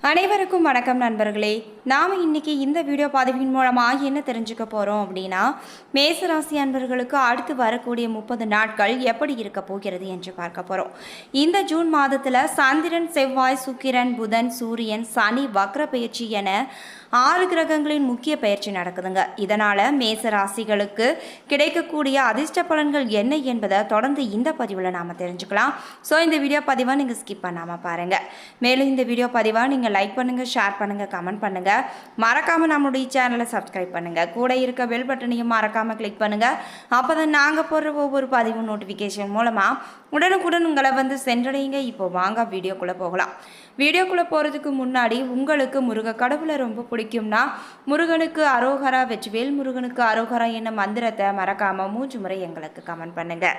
அனைவருக்கும் வணக்கம் நண்பர்களே. நாம் இன்னைக்கு இந்த வீடியோ பதிவின் மூலமாக என்ன தெரிஞ்சுக்க போகிறோம் அப்படின்னா மேசராசி அன்பர்களுக்கு அடுத்து வரக்கூடிய முப்பது நாட்கள் எப்படி இருக்க போகிறது என்று பார்க்க போகிறோம் இந்த ஜூன் மாதத்தில் சந்திரன் செவ்வாய் சுக்கிரன் புதன் சூரியன் சனி வக்ர பயிற்சி என ஆறு கிரகங்களின் முக்கிய பயிற்சி நடக்குதுங்க. இதனால் மேச ராசிகளுக்கு கிடைக்கக்கூடிய அதிர்ஷ்ட பலன்கள் என்ன என்பதை தொடர்ந்து இந்த பதிவில் நாம் தெரிஞ்சுக்கலாம். ஸோ இந்த வீடியோ பதிவை நீங்கள் ஸ்கிப் பண்ணாமல் பாருங்கள் மேலும் இந்த வீடியோ பதிவை நீங்கள் லைக் பண்ணுங்கள் ஷேர் பண்ணுங்கள் கமெண்ட் பண்ணுங்கள் மறக்காமல் நம்மளுடைய சேனலை சப்ஸ்கிரைப் பண்ணுங்கள் கூட இருக்க பெல் பட்டனையும் மறக்காமல் கிளிக் பண்ணுங்கள் அப்போ தான் நாங்கள் போடுற ஒவ்வொரு பதிவு நோட்டிஃபிகேஷன் மூலமாக உடனுக்குடன் உங்களை வந்து சென்றடையுங்க. இப்போ வாங்க வீடியோக்குள்ளே போகலாம். வீடியோக்குள்ளே போகிறதுக்கு முன்னாடி உங்களுக்கு முருக கடவுளை ரொம்ப பிடிக்கும்னா முருகனுக்கு அரோகரா வெற்றிவேல் முருகனுக்கு அரோகரா என்ன மந்திரத்தை மறக்காமல் மூன்று முறை எங்களுக்கு கமெண்ட் பண்ணுங்கள்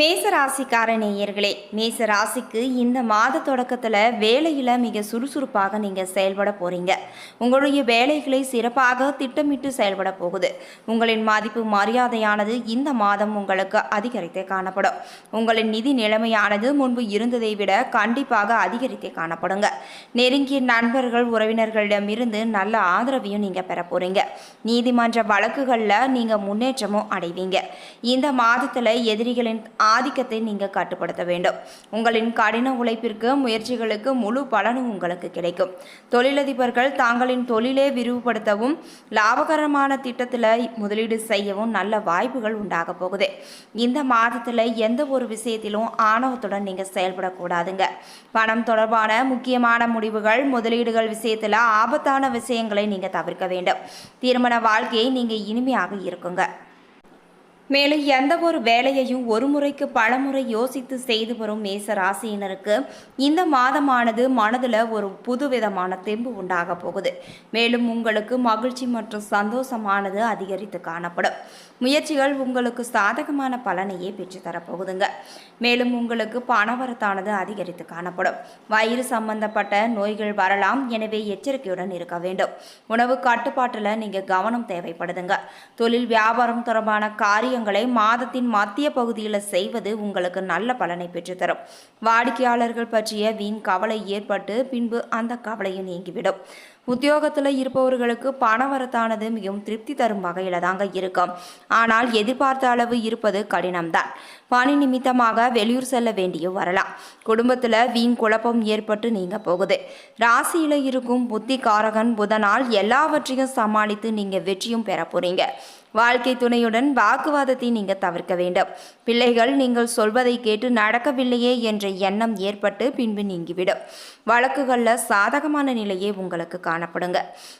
மேச ராசிக்கார நேயர்களே மேச ராசிக்கு இந்த மாத தொடக்கத்தில் வேலையில் மிக சுறுசுறுப்பாக நீங்கள் செயல்பட போகிறீங்க உங்களுடைய வேலைகளை சிறப்பாக திட்டமிட்டு செயல்பட போகுது. உங்களின் மதிப்பு மரியாதையானது இந்த மாதம் உங்களுக்கு அதிகரித்தே காணப்படும். உங்களின் நிதி நிலைமையானது முன்பு இருந்ததை விட கண்டிப்பாக அதிகரித்தே காணப்படுங்க. நெருங்கிய நண்பர்கள் உறவினர்களிடமிருந்து நல்ல ஆதரவையும் நீங்கள் பெற போகிறீங்க நீதிமன்ற வழக்குகளில் நீங்கள் முன்னேற்றமும் அடைவீங்க. இந்த மாதத்தில் எதிரிகளின் ஆதிக்கத்தை நீங்கள் கட்டுப்படுத்த வேண்டும். உங்களின் கடின உழைப்பிற்கு முயற்சிகளுக்கு முழு பலனும் உங்களுக்கு கிடைக்கும். தொழிலதிபர்கள் தாங்களின் தொழிலை விரிவுபடுத்தவும் லாபகரமான திட்டத்தில் முதலீடு செய்யவும் நல்ல வாய்ப்புகள் உண்டாக போகுது. இந்த மாதத்தில் எந்த ஒரு விஷயத்திலும் ஆணவத்துடன் நீங்கள் செயல்படக்கூடாதுங்க. பணம் தொடர்பான முக்கியமான முடிவுகள் முதலீடுகள் விஷயத்தில் ஆபத்தான விஷயங்களை நீங்கள் தவிர்க்க வேண்டும். திருமண வாழ்க்கையை நீங்கள் இனிமையாக இருக்குங்க. மேலும் எந்த ஒரு வேலையையும் ஒரு முறைக்கு பலமுறை யோசித்து செய்து வரும் மேச ராசியினருக்கு இந்த மாதமானது மனதில் ஒரு புதுவிதமான தெம்பு உண்டாக போகுது. மேலும் உங்களுக்கு மகிழ்ச்சி மற்றும் சந்தோஷமானது அதிகரித்து காணப்படும். முயற்சிகள் உங்களுக்கு சாதகமான பலனையே பெற்றுத்தரப்போகுதுங்க மேலும் உங்களுக்கு பணவரத்தானது அதிகரித்து காணப்படும். வயிறு சம்பந்தப்பட்ட நோய்கள் வரலாம். எனவே எச்சரிக்கையுடன் இருக்க வேண்டும். உணவு கட்டுப்பாட்டில் நீங்கள் கவனம் தேவைப்படுதுங்க. தொழில் வியாபாரம் தொடர்பான காரியம் மாதத்தின் மத்திய பகுதியில் செய்வது உங்களுக்கு நல்ல பலனை பெற்றுத்தரும். வாடிக்கையாளர்கள் பற்றிய வீண் கவலை ஏற்பட்டு பின்பு அந்த கவலையும் நீங்கிவிடும். உத்தியோகத்தில் இருப்பவர்களுக்கு பணவரத்தானது மிகவும் திருப்தி தரும் வகையில் தாங்க இருக்கும். ஆனால் எதிர்பார்த்த அளவு இருப்பது கடினம்தான். பணி நிமித்தமாக வெளியூர் செல்ல வேண்டிய வரலாம். குடும்பத்தில் வீண் குழப்பம் ஏற்பட்டு நீங்க போகுது. ராசியில் இருக்கும் புத்தி காரகன் புதனால் எல்லாவற்றையும் சமாளித்து நீங்கள் வெற்றியும் பெற போறீங்க. வாழ்க்கை துணையுடன் வாக்குவாதத்தை நீங்கள் தவிர்க்க வேண்டும். பிள்ளைகள் நீங்கள் சொல்வதை கேட்டு நடக்கவில்லையே என்ற எண்ணம் ஏற்பட்டு பின்பு நீங்கிவிடும். வழக்குகளில் சாதகமான நிலையே உங்களுக்கு காணப்படுங்க.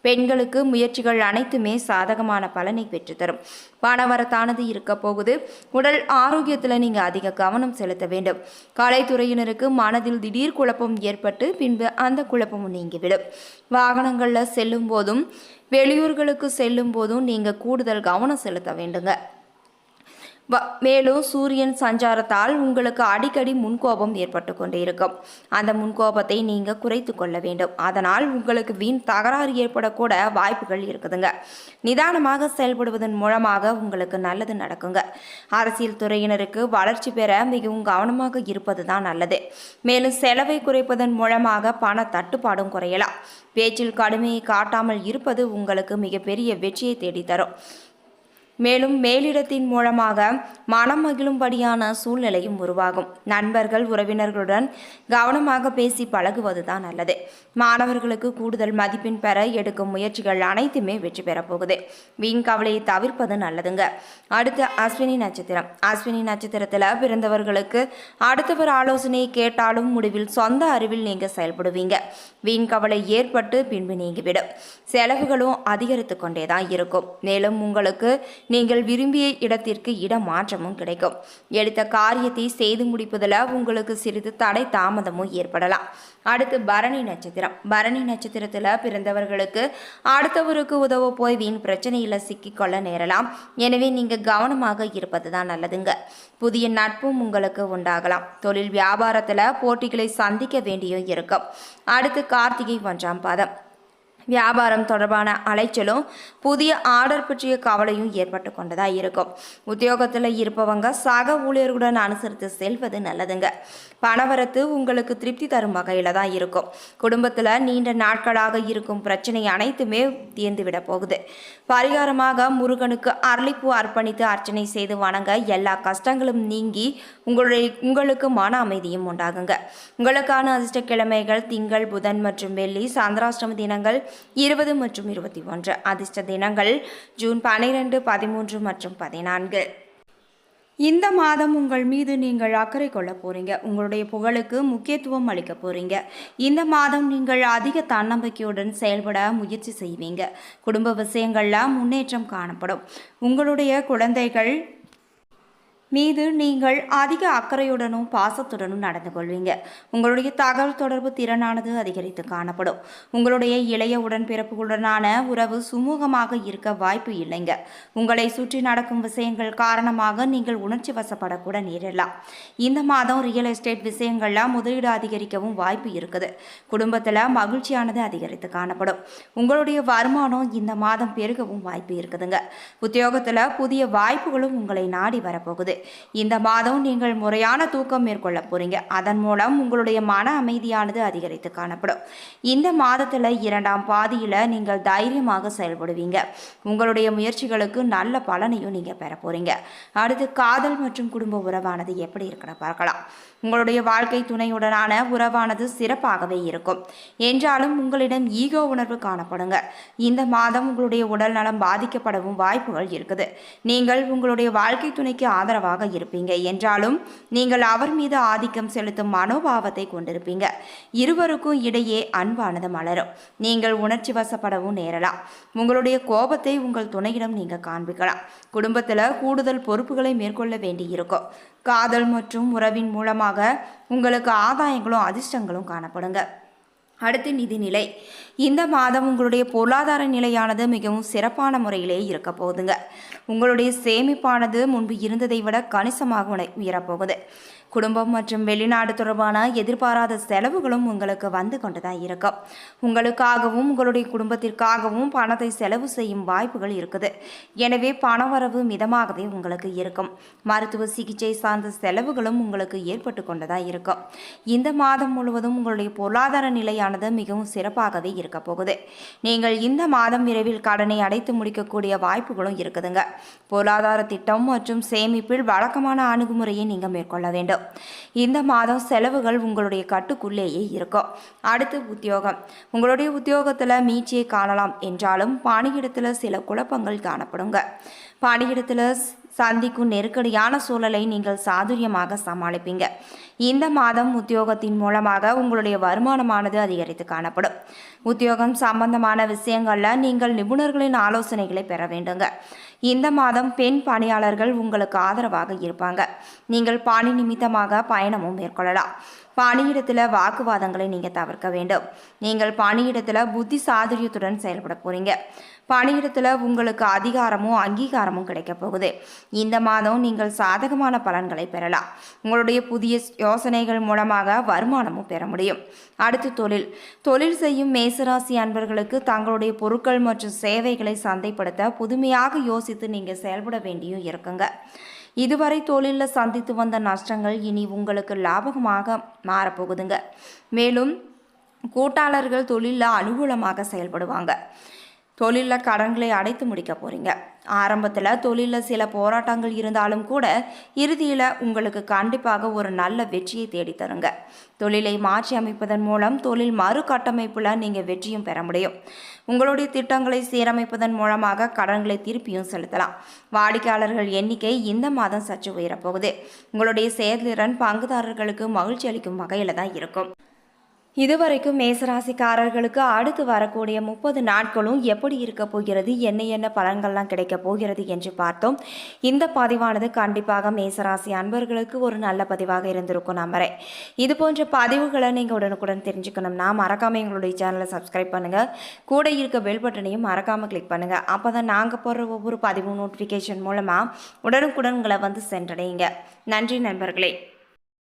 பெண்களுக்கு முயற்சிகள் அனைத்துமே சாதகமான பலனை பெற்றுத்தரும் பணவரத்தானது இருக்க போகுது. உடல் ஆரோக்கியத்தில் நீங்கள் அதிக கவனம் செலுத்த வேண்டும். கலைத்துறையினருக்கு மனதில் திடீர் குழப்பம் ஏற்பட்டு பின்பு அந்த குழப்பமும் நீங்கிவிடும். வாகனங்களில் செல்லும் போதும் வெளியூர்களுக்கு செல்லும் போதும் நீங்கள் கூடுதல் கவனம் செலுத்த வேண்டுங்க. மேலும் சூரியன் சஞ்சாரத்தால் உங்களுக்கு அடிக்கடி முன்கோபம் ஏற்பட்டு கொண்டே இருக்கும் அந்த முன்கோபத்தை நீங்கள் குறைத்து கொள்ள வேண்டும். அதனால் உங்களுக்கு வீண் தகராறு ஏற்படக்கூட வாய்ப்புகள் இருக்குதுங்க. நிதானமாக செயல்படுவதன் மூலமாக உங்களுக்கு நல்லது நடக்குங்க. அரசியல் துறையினருக்கு வளர்ச்சி பெற மிகவும் கவனமாக இருப்பது தான் நல்லது. மேலும் செலவை குறைப்பதன் மூலமாக பண தட்டுப்பாடும் குறையலாம். பேச்சில் கடுமையை காட்டாமல் இருப்பது உங்களுக்கு மிகப்பெரிய வெற்றியை தேடித்தரும் மேலும் மேலிடத்தின் மூலமாக மனம் மகிழும்படியான சூழ்நிலையும் உருவாகும். நண்பர்கள் உறவினர்களுடன் கவனமாக பேசி பழகுவது தான் நல்லது. மாணவர்களுக்கு கூடுதல் மதிப்பெண் பெற எடுக்கும் முயற்சிகள் அனைத்துமே வெற்றி பெறப்போகுது வீண் கவலையை தவிர்ப்பது நல்லதுங்க. அடுத்து அஸ்வினி நட்சத்திரம். அஸ்வினி நட்சத்திரத்தில் பிறந்தவர்களுக்கு அடுத்தவர் ஆலோசனையை கேட்டாலும் முடிவில் சொந்த அறிவில் நீங்கள் செயல்படுவீங்க. வீண் கவலை ஏற்பட்டு பின்பு நீங்கிவிடும். செலவுகளும் அதிகரித்து கொண்டே தான் இருக்கும். மேலும் உங்களுக்கு நீங்கள் விரும்பிய இடத்திற்கு இடமாற்றமும் கிடைக்கும். எடுத்த காரியத்தை செய்து முடிப்பதில் உங்களுக்கு சிறிது தடை தாமதமும் ஏற்படலாம். அடுத்து பரணி நட்சத்திரம். பரணி நட்சத்திரத்தில் பிறந்தவர்களுக்கு அடுத்தவருக்கு உதவ போய் வீண் பிரச்சனையில் சிக்கிக்கொள்ள நேரலாம். எனவே நீங்கள் கவனமாக இருப்பது தான் நல்லதுங்க. புதிய நட்பும் உங்களுக்கு உண்டாகலாம். தொழில் வியாபாரத்தில் போட்டிகளை சந்திக்க வேண்டியும் இருக்கும். அடுத்து கார்த்திகை ஒன்றாம் பாதம். வியாபாரம் தொடர்பான அலைச்சலும் புதிய ஆர்டர் பற்றிய கவலையும் ஏற்பட்டு கொண்டதா இருக்கும். உத்தியோகத்தில் இருப்பவங்க சக ஊழியர்களுடன் அனுசரித்து செல்வது நல்லதுங்க. பணவரத்து உங்களுக்கு திருப்தி தரும் வகையில் தான் இருக்கும். குடும்பத்தில் நீண்ட நாட்களாக இருக்கும் பிரச்சனை அனைத்துமே தீர்ந்து விட போகுது. பரிகாரமாக முருகனுக்கு அரளிப்பூ அர்ப்பணித்து அர்ச்சனை செய்து வணங்க எல்லா கஷ்டங்களும் நீங்கி உங்களுடைய உங்களுக்கு மன அமைதியும் உண்டாகுங்க. உங்களுக்கான அதிர்ஷ்ட கிழமைகள் திங்கள் புதன் மற்றும் வெள்ளி சந்திராஷ்டம தினங்கள் இருபது மற்றும் இருபத்தி ஒன்று அதிர்ஷ்ட தினங்கள் ஜூன் பனிரெண்டு பதிமூன்று மற்றும் பதினான்கு. இந்த மாதம் உங்கள் மீது நீங்கள் அக்கறை கொள்ள போறீங்க. உங்களுடைய புகழுக்கு முக்கியத்துவம் அளிக்க போறீங்க. இந்த மாதம் நீங்கள் அதிக தன்னம்பிக்கையுடன் செயல்பட முயற்சி செய்வீங்க. குடும்ப விஷயங்கள்ல முன்னேற்றம் காணப்படும். உங்களுடைய குழந்தைகள் மீது நீங்கள் அதிக அக்கறையுடனும் பாசத்துடனும் நடந்து கொள்வீங்க. உங்களுடைய தகவல் தொடர்பு திறனானது அதிகரித்து காணப்படும். உங்களுடைய இளைய உடன்பிறப்புகளுடனான உறவு சுமூகமாக இருக்க வாய்ப்பு இல்லைங்க. உங்களை சுற்றி நடக்கும் விஷயங்கள் காரணமாக நீங்கள் உணர்ச்சி வசப்படக்கூட நேரிடலாம். இந்த மாதம் ரியல் எஸ்டேட் விஷயங்கள்ல முதலீடு அதிகரிக்கவும் வாய்ப்பு இருக்குது. குடும்பத்தில் மகிழ்ச்சியானது அதிகரித்து காணப்படும். உங்களுடைய வருமானம் இந்த மாதம் பெருகவும் வாய்ப்பு இருக்குதுங்க. உத்தியோகத்தில் புதிய வாய்ப்புகளும் உங்களை நாடி வரப்போகுது. இந்த மாதம் நீங்கள் முறையான தூக்கம் மேற்கொள்ள போறீங்க. அதன் மூலம் உங்களுடைய மன அமைதியானது அதிகரித்து காணப்படும். இந்த மாதத்தில் இரண்டாம் பாதியில் நீங்கள் தைரியமாக செயல்படுவீங்க. உங்களுடைய முயற்சிகளுக்கு நல்ல பலனையும் நீங்கள் பெற போறீங்க. அடுத்து காதல் மற்றும் குடும்ப உறவானது எப்படி இருக்குன்னு பார்க்கலாம். உங்களுடைய வாழ்க்கை துணையுடனான உறவானது சிறப்பாகவே இருக்கும். என்றாலும் உங்களிடம் ஈகோ உணர்வு காணப்படுங்க. இந்த மாதம் உங்களுடைய உடல் நலம் பாதிக்கப்படவும் வாய்ப்புகள் இருக்குது. நீங்கள் உங்களுடைய வாழ்க்கை துணைக்கு ஆதரவாக இருப்பீங்க. என்றாலும் நீங்கள் அவர் மீது ஆதிக்கம் செலுத்தும் மனோபாவத்தை கொண்டிருப்பீங்க. இருவருக்கும் இடையே அன்பானது மலரும். நீங்கள் உணர்ச்சி வசப்படவும் நேரலாம். உங்களுடைய கோபத்தை உங்கள் துணையிடம் நீங்கள் காண்பிக்கலாம். குடும்பத்தில் கூடுதல் பொறுப்புகளை மேற்கொள்ள வேண்டியிருக்கும். காதல் மற்றும் உறவின் மூலமாக உங்களுக்கு ஆதாயங்களும் அதிர்ஷ்டங்களும் காணப்படுங்க. அடுத்து நிதிநிலை இந்த மாதம் உங்களுடைய பொருளாதார நிலையானது மிகவும் சிறப்பான முறையிலே இருக்க போகுதுங்க. உங்களுடைய சேமிப்பானது முன்பு இருந்ததை விட கணிசமாக உயரப்போகுது. குடும்பம் மற்றும் வெளிநாடு தொடர்பான எதிர்பாராத செலவுகளும் உங்களுக்கு வந்து கொண்டு தான் இருக்கும். உங்களுக்காகவும் உங்களுடைய குடும்பத்திற்காகவும் பணத்தை செலவு செய்யும் வாய்ப்புகள் இருக்குது. எனவே பணவரவு மிதமாகவே உங்களுக்கு இருக்கும். மருத்துவ சிகிச்சை சார்ந்த செலவுகளும் உங்களுக்கு ஏற்பட்டு தான் இருக்கும். இந்த மாதம் முழுவதும் உங்களுடைய பொருளாதார நிலையானது மிகவும் சிறப்பாகவே இருக்க போகுது. நீங்கள் இந்த மாதம் விரைவில் கடனை அடைத்து முடிக்கக்கூடிய வாய்ப்புகளும் இருக்குதுங்க. பொருளாதார திட்டம் மற்றும் சேமிப்பில் வழக்கமான அணுகுமுறையை நீங்கள் மேற்கொள்ள வேண்டும். இந்த மாதம் செலவுகள் உங்களுடைய கட்டுக்குள்ளேயே இருக்கும். அடுத்து உத்தியோகம். உங்களுடைய உத்தியோகத்தில் மீட்சியை காணலாம் என்றாலும் பணியிடத்தில் சில குழப்பங்கள் காணப்படுங்க. பணியிடத்தில் சந்திக்கும் நெருக்கடியான சூழலை நீங்கள் சாதுரியமாக சமாளிப்பீங்க. இந்த மாதம் உத்தியோகத்தின் மூலமாக உங்களுடைய வருமானமானது அதிகரித்து காணப்படும். உத்தியோகம் சம்பந்தமான விஷயங்களில் நீங்கள் நிபுணர்களின் ஆலோசனைகளை பெற வேண்டுங்க. இந்த மாதம் பெண் பணியாளர்கள் உங்களுக்கு ஆதரவாக இருப்பாங்க. நீங்கள் பணி நிமித்தமாக பயணமும் மேற்கொள்ளலாம். பணியிடத்தில் வாக்குவாதங்களை நீங்கள் தவிர்க்க வேண்டும். நீங்கள் பணியிடத்தில் புத்தி சாதுரியத்துடன் செயல்பட போகிறீங்க பணியிடத்தில் உங்களுக்கு அதிகாரமும் அங்கீகாரமும் கிடைக்கப் போகுது. இந்த மாதம் நீங்கள் சாதகமான பலன்களை பெறலாம். உங்களுடைய புதிய யோசனைகள் மூலமாக வருமானமும் பெற முடியும். அடுத்து தொழில். தொழில் செய்யும் மேசராசி அன்பர்களுக்கு தங்களுடைய பொருட்கள் மற்றும் சேவைகளை சந்தைப்படுத்த புதுமையாக யோசித்து நீங்கள் செயல்பட வேண்டியும் இருக்குங்க. இதுவரை தொழிலில் சந்தித்து வந்த நஷ்டங்கள் இனி உங்களுக்கு லாபகமாக மாறப்போகுதுங்க. மேலும் கூட்டாளர்கள் தொழிலில் அனுகூலமாக செயல்படுவாங்க. தொழிலில் கடன்களை அடைத்து முடிக்க போகிறீங்க ஆரம்பத்தில் தொழிலில் சில போராட்டங்கள் இருந்தாலும் கூட இறுதியில் உங்களுக்கு கண்டிப்பாக ஒரு நல்ல வெற்றியை தேடித்தருங்க தொழிலை மாற்றி அமைப்பதன் மூலம் தொழில் மறுகட்டமைப்பில் நீங்கள் வெற்றியும் பெற முடியும். உங்களுடைய திட்டங்களை சீரமைப்பதன் மூலமாக கடன்களை திருப்பியும் செலுத்தலாம். வாடிக்கையாளர்கள் எண்ணிக்கை இந்த மாதம் சற்று உயரப்போகுது உங்களுடைய செயல்திறன் பங்குதாரர்களுக்கு மகிழ்ச்சி அளிக்கும் வகையில் தான் இருக்கும். இதுவரைக்கும் மேசராசிக்காரர்களுக்கு அடுத்து வரக்கூடிய முப்பது நாட்களும் எப்படி இருக்க போகிறது என்ன என்ன பலன்கள்லாம் கிடைக்க போகிறது என்று பார்த்தோம். இந்த பதிவானது கண்டிப்பாக மேசராசி அன்பர்களுக்கு ஒரு நல்ல பதிவாக இருந்திருக்கும் நம்புறேன். இது போன்ற பதிவுகளை நீங்கள் உடனுக்குடன் தெரிஞ்சுக்கணும்னா மறக்காமல் எங்களுடைய சேனலை சப்ஸ்கிரைப் பண்ணுங்கள் கூட இருக்க பெல் பட்டனையும் மறக்காமல் கிளிக் பண்ணுங்கள் அப்போ தான் நாங்கள் போடுற ஒவ்வொரு பதிவும் நோட்டிஃபிகேஷன் மூலமாக உடனுக்குடன் உங்களை வந்து சென்றடையுங்க. நன்றி நண்பர்களே.